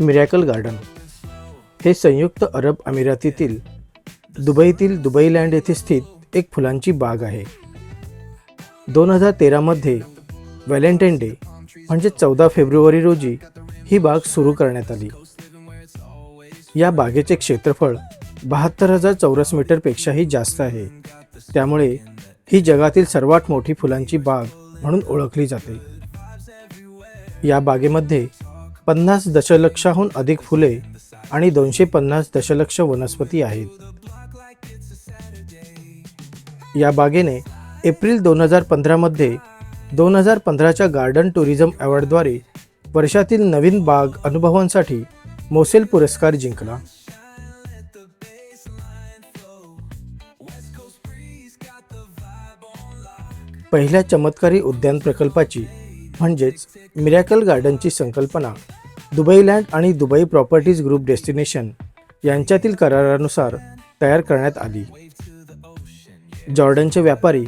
Miracle garden हे संयुक्त अरब अमिरातीतील दुबईतील दुबईलँड येथे स्थित एक फुलांची बाग आहे. दोन हजार तेरामध्ये व्हॅलेंटाईन डे म्हणजे चौदा फेब्रुवारी रोजी ही बाग सुरू करण्यात आली. या बागेचे क्षेत्रफळ बहात्तर हजार चौरस मीटरपेक्षाही जास्त आहे. त्यामुळे ही जगातील सर्वात मोठी फुलांची बाग म्हणून ओळखली जाते. या बागेमध्ये पन्नास दशलक्षाहून अधिक फुले आणि दोनशे पन्नास दशलक्ष वनस्पती आहेत. या बागेने एप्रिल दोन हजार पंधरामध्ये दोन हजार पंधराच्या गार्डन टुरिझम अवॉर्डद्वारे वर्षातील नवीन बाग अनुभवांसाठी मोसेल पुरस्कार जिंकला. पहिल्या चमत्कारी उद्यान प्रकल्पाची म्हणजेच मिरॅकल गार्डनची संकल्पना दुबई लँड आणि दुबई प्रॉपर्टीज ग्रुप डेस्टिनेशन यांच्यातील करारानुसार तयार करण्यात आली. जॉर्डनचे व्यापारी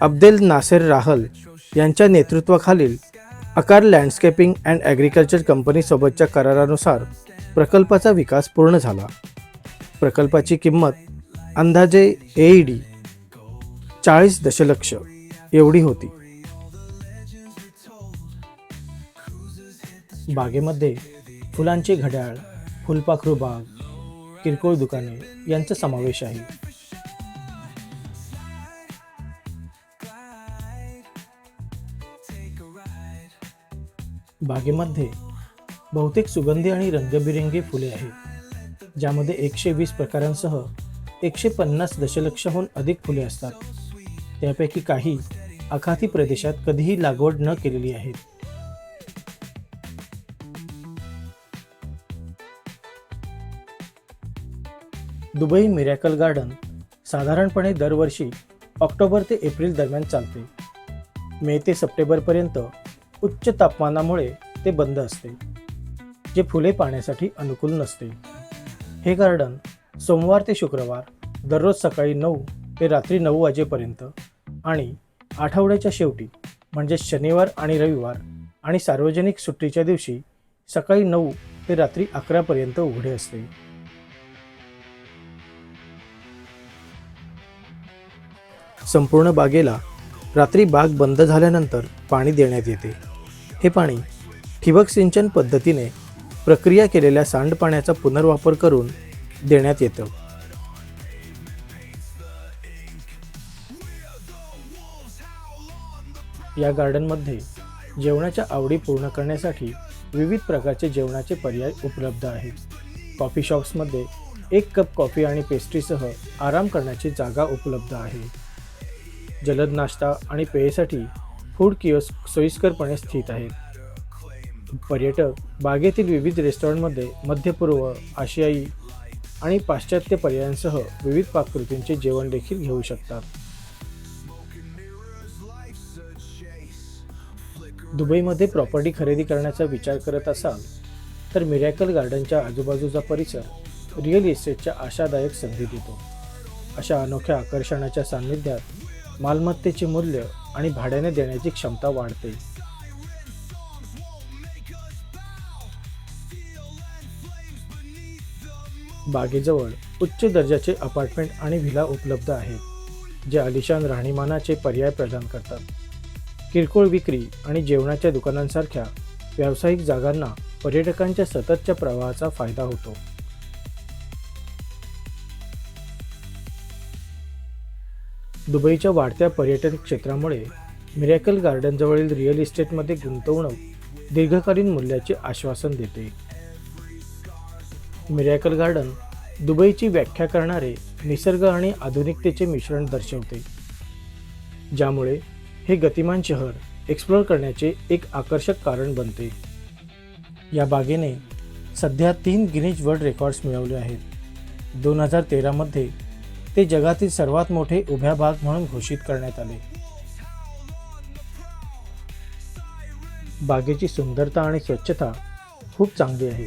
अब्देल नासेर राहल यांच्या नेतृत्वाखालील अकार लँडस्केपिंग अँड ॲग्रिकल्चर कंपनीसोबतच्या करारानुसार प्रकल्पाचा विकास पूर्ण झाला. प्रकल्पाची किंमत अंदाजे ए डी चाळीस दशलक्ष एवढी होती. बागेमध्ये फुलांचे घड्याळ फुलपाखरू बाग किरकोळ दुकाने यांचा समावेश आहे. बागेमध्ये बहुतेक सुगंधी आणि रंगबिरंगी फुले आहेत ज्यामध्ये एकशे वीस प्रकारांसह एकशे पन्नास दशलक्षाहून अधिक फुले असतात. त्यापैकी काही आखाती प्रदेशात कधीही लागवड न केलेली आहेत. दुबई मिरॅकल गार्डन साधारणपणे दरवर्षी ऑक्टोबर ते एप्रिल दरम्यान चालते. मे ते सप्टेंबरपर्यंत उच्च तापमानामुळे ते बंद असते जे फुले पाण्यासाठी अनुकूल नसते. हे गार्डन सोमवार ते शुक्रवार दररोज सकाळी नऊ ते रात्री नऊ वाजेपर्यंत आणि आठवड्याच्या शेवटी म्हणजे शनिवार आणि रविवार आणि सार्वजनिक सुट्टीच्या दिवशी सकाळी नऊ ते रात्री अकरापर्यंत उघडे असते. संपूर्ण बागेला रात्री बाग बंद झाल्यानंतर पाणी देण्यात येते. हे पाणी ठिबक सिंचन पद्धतीने प्रक्रिया केलेल्या सांडपाण्याचा पुनर्वापर करून देण्यात येतं. या गार्डनमध्ये जेवणाच्या आवडी पूर्ण करण्यासाठी विविध प्रकारचे जेवणाचे पर्याय उपलब्ध आहेत. कॉफी शॉप्समध्ये एक कप कॉफी आणि पेस्ट्रीसह आराम करण्याची जागा उपलब्ध आहे. जलद नाश्ता आणि पेयसाठी फूड किओस्क सोयीस्करपणे स्थित आहेत पर्यटक बागेतील विविध रेस्टॉरंटमध्ये मध्यपूर्व आशियाई आणि पाश्चात्य पर्यायांसह विविध पाककृतींचे जेवण देखील घेऊ शकतात. दुबईमध्ये प्रॉपर्टी खरेदी करण्याचा विचार करत असाल तर मिरॅकल गार्डनच्या आजूबाजूचा परिसर रिअल इस्टेटच्या आशादायक संधी देतो. अशा अनोख्या आकर्षणाच्या सान्निध्यात मालमत्तेचे मूल्य आणि भाड्याने देण्याची क्षमता वाढते. बागेजवळ उच्च दर्जाचे अपार्टमेंट आणि व्हिला उपलब्ध आहेत जे आलिशान राहणीमानाचे पर्याय प्रदान करतात. किरकोळ विक्री आणि जेवणाच्या दुकानांसारख्या व्यावसायिक जागांना पर्यटकांच्या सततच्या प्रवाहाचा फायदा होतो. दुबईच्या वाढत्या पर्यटन क्षेत्रामुळे मिरॅकल गार्डनजवळील रिअल इस्टेटमध्ये गुंतवणूक दीर्घकालीन मूल्याचे आश्वासन देते. मिरॅकल गार्डन दुबईची व्याख्या करणारे निसर्ग आणि आधुनिकतेचे मिश्रण दर्शवते ज्यामुळे हे गतिमान शहर एक्सप्लोअर करण्याचे एक आकर्षक कारण बनते. या बागेने सध्या तीन गिनीज वर्ल्ड रेकॉर्ड्स मिळवले आहेत. दोन हजार तेरामध्ये ते जगातील सर्वात मोठे उभ्या भाग म्हणून घोषित करण्यात आले. बागेची सुंदरता आणि स्वच्छता खूप चांगली आहे.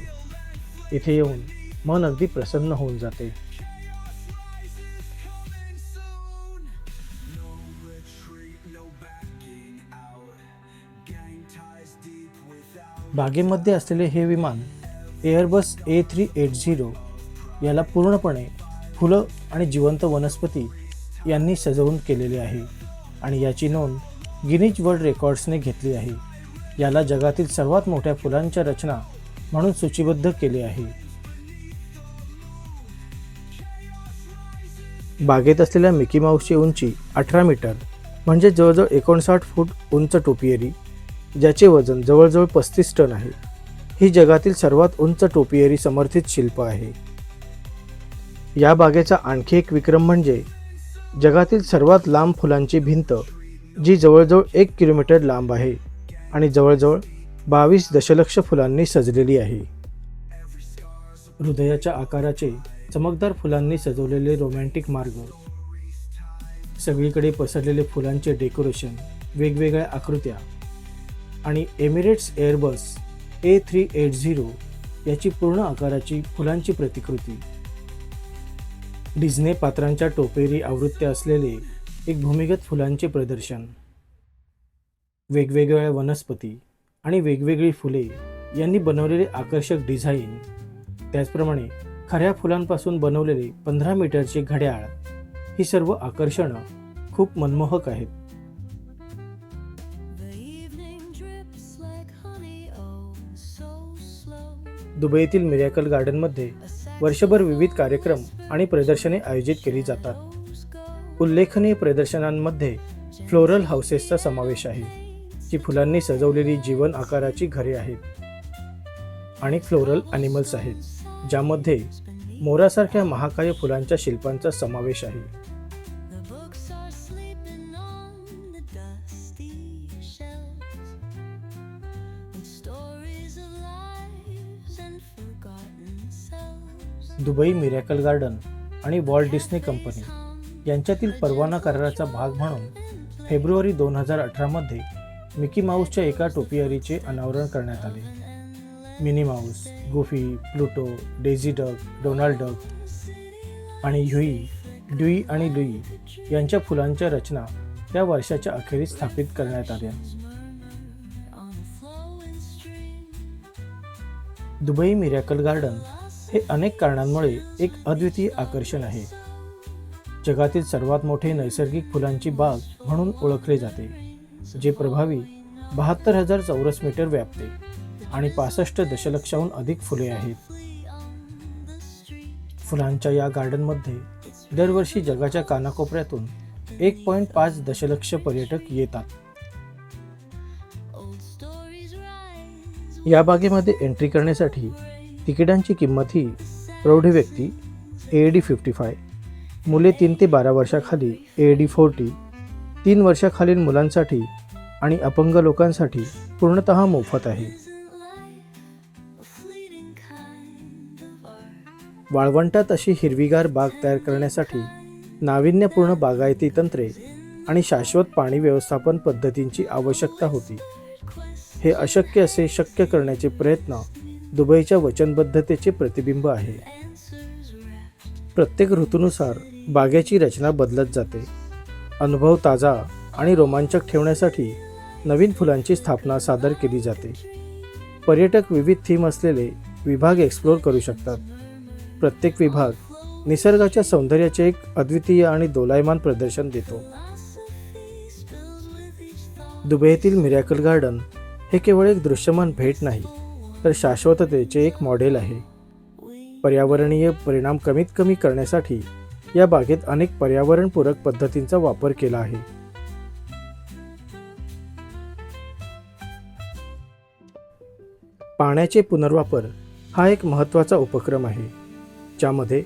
इथे येऊन मन अगदी प्रसन्न होऊन जाते. बागेमध्ये असलेले हे विमान airbus A three eight zero याला पूर्णपणे फुलं आणि जिवंत वनस्पती यांनी सजवून केलेले आहे आणि याची नोंद गिनीज वर्ल्ड रेकॉर्ड्सने घेतली आहे. याला जगातील सर्वात मोठ्या फुलांच्या रचना म्हणून सूचीबद्ध केले आहे. बागेत असलेल्या मिकी माऊसची उंची अठरा मीटर म्हणजे जवळजवळ एकोणसाठ फूट उंच टोपियरी ज्याचे वजन जवळजवळ पस्तीस टन आहे. ही जगातील सर्वात उंच टोपियरी समर्थित शिल्प आहे. या बागेचा आणखी एक विक्रम म्हणजे जगातील सर्वात लांब फुलांची भिंत जी जवळजवळ एक किलोमीटर लांब आहे आणि जवळजवळ बावीस दशलक्ष फुलांनी सजलेली आहे. हृदयाच्या आकाराचे चमकदार फुलांनी सजवलेले रोमॅन्टिक मार्ग. सगळीकडे पसरलेले फुलांचे डेकोरेशन वेगवेगळ्या आकृत्या आणि Emirates airbus A three eight zero याची पूर्ण आकाराची फुलांची प्रतिकृती. डिझने पात्रांच्या टोपेरी आवृत्त्या असलेले एक भूमिगत फुलांचे प्रदर्शन वेगवेगळ्या वनस्पती आणि वेगवेगळी फुले यांनी बनवलेले आकर्षक डिझाईन त्याचप्रमाणे खऱ्या फुलांपासून बनवलेले पंधरा मीटरचे घड्याळ ही सर्व आकर्षणं खूप मनमोहक आहेत oh. दुबईतील मिरॅकल गार्डनमध्ये वर्षभर विविध कार्यक्रम आणि प्रदर्शने आयोजित केली जातात. उल्लेखनीय प्रदर्शनांमध्ये फ्लोरल हाऊसेसचा समावेश आहे जी फुलांनी सजवलेली जीवन आकाराची घरे आहेत आणि फ्लोरल ॲनिमल्स आहेत ज्यामध्ये मोरासारख्या महाकाय फुलांच्या शिल्पांचा समावेश आहे. दुबई मिरॅकल गार्डन आणि वॉल्ट डिस्ने कंपनी यांच्यातील परवाना कराराचा भाग म्हणून फेब्रुवारी दोन हजार अठरामध्ये मिकी माऊसच्या एका टोपियारीचे अनावरण करण्यात आले. Minnie Mouse Goofy Pluto Daisy Duck Donald Duck आणि ह्युई ड्युई आणि लुई यांच्या फुलांच्या रचना त्या वर्षाच्या अखेरीस स्थापित करण्यात आल्या. दुबई मिरॅकल गार्डन हे अनेक कारणांमुळे एक अद्वितीय आकर्षण आहे. जगातील सर्वात मोठे नैसर्गिक फुलांची बाग म्हणून ओळखले जाते जे प्रभावी बहात्तर हजार चौरस मीटर व्यापते आणि पासष्ट दशलक्षाहून अधिक फुले आहेत. फुलांच्या या गार्डनमध्ये दरवर्षी जगाच्या कानाकोपऱ्यातून एक पॉईंट पाच दशलक्ष पर्यटक येतात. या बागेमध्ये एंट्री करण्यासाठी तिकिटांची किंमत ही प्रौढ व्यक्ती ए डी फिफ्टी फाय मुले तीन ते बारा वर्षाखाली ए डी फोर्टी तीन वर्षाखालील मुलांसाठी आणि अपंग लोकांसाठी पूर्णतः मोफत आहे. वाळवंटात अशी हिरवीगार बाग तयार करण्यासाठी नाविन्यपूर्ण बागायती तंत्रे आणि शाश्वत पाणी व्यवस्थापन पद्धतींची आवश्यकता होती. हे अशक्य असे शक्य करण्याचे प्रयत्न दुबईच्या वचनबद्धतेचे प्रतिबिंब आहे. प्रत्येक ऋतूनुसार बागेची रचना बदलत जाते. अनुभव ताजा आणि रोमांचक ठेवण्यासाठी नवीन फुलांची स्थापना सादर केली जाते. पर्यटक विविध थीम असलेले विभाग एक्सप्लोर करू शकतात. प्रत्येक विभाग निसर्गाच्या सौंदर्याचे एक अद्वितीय आणि दोलायमान प्रदर्शन देतो. दुबईतील मिरॅकल गार्डन हे केवळ एक दृश्यमान भेट नाही तर शाश्वततेचे एक मॉडेल आहे. पर्यावरणीय परिणाम कमीत कमी करण्यासाठी या बागेत अनेक पर्यावरणपूरक पद्धतींचा वापर केला आहे. पाण्याचे पुनर्वापर हा एक महत्त्वाचा उपक्रम आहे ज्यामध्ये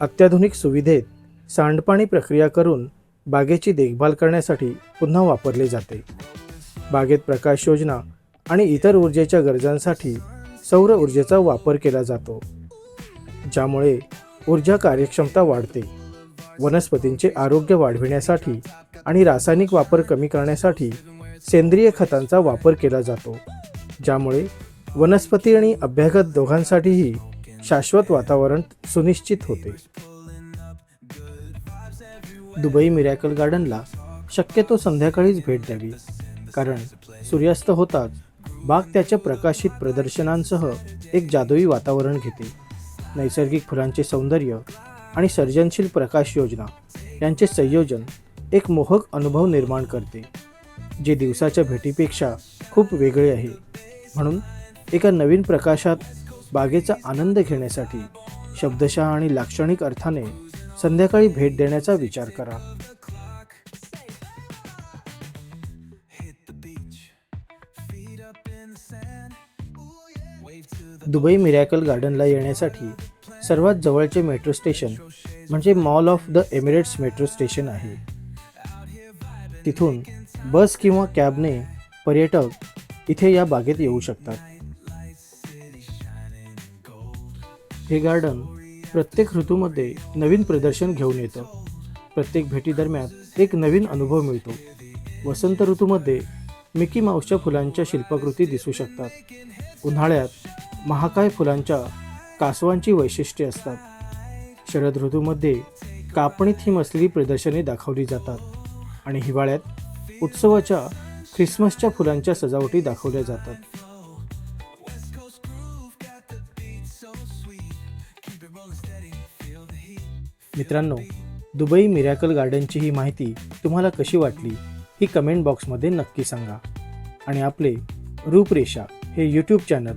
अत्याधुनिक सुविधेत सांडपाणी प्रक्रिया करून बागेची देखभाल करण्यासाठी पुन्हा वापरले जाते. बागेत प्रकाश योजना आणि इतर ऊर्जेच्या गरजांसाठी सौर ऊर्जेचा वापर केला जातो ज्यामुळे ऊर्जा कार्यक्षमता वाढते वनस्पतींचे आरोग्य वाढविण्यासाठी आणि रासायनिक वापर कमी करण्यासाठी सेंद्रिय खतांचा वापर केला जातो ज्यामुळे वनस्पती आणि अभ्यागत दोघांसाठीही शाश्वत वातावरण सुनिश्चित होते. दुबई मिरॅकल गार्डनला शक्यतो संध्याकाळीच भेट द्यावी कारण सूर्यास्त होताच बाग त्याच्या प्रकाशित प्रदर्शनांसह एक जादुई वातावरण घेते. नैसर्गिक फुलांचे सौंदर्य आणि सर्जनशील प्रकाश योजना यांचे संयोजन एक मोहक अनुभव निर्माण करते जे दिवसाच्या भेटीपेक्षा खूप वेगळे आहे. म्हणून एका नवीन प्रकाशात बागेचा आनंद घेण्यासाठी शब्दशः आणि लाक्षणिक अर्थाने संध्याकाळी भेट देण्याचा विचार करा. दुबई मिरॅकल गार्डनला येण्यासाठी सर्वात जवळचे मेट्रो स्टेशन म्हणजे mall of the Emirates metro station आहे. तिथून बस किंवा कॅबने पर्यटक इथे या बागेत येऊ शकतात. हे गार्डन प्रत्येक ऋतूमध्ये नवीन प्रदर्शन घेऊन येतं. प्रत्येक भेटीदरम्यान एक नवीन अनुभव मिळतो. वसंत ऋतूमध्ये मिकी माऊसच्या फुलांच्या शिल्पकृती दिसू शकतात. उन्हाळ्यात महाकाय फुलांच्या कासवांची वैशिष्ट्ये असतात. शरद ऋतूमध्ये कापणी थीम असलेली प्रदर्शने दाखवली जातात आणि हिवाळ्यात उत्सवाच्या ख्रिसमसच्या फुलांच्या सजावटी दाखवल्या जातात. मित्रांनो दुबई मिरॅकल गार्डनची ही माहिती तुम्हाला कशी वाटली ही कमेंट बॉक्समध्ये नक्की सांगा. आणि आपले रूपरेषा हे यूट्यूब चॅनल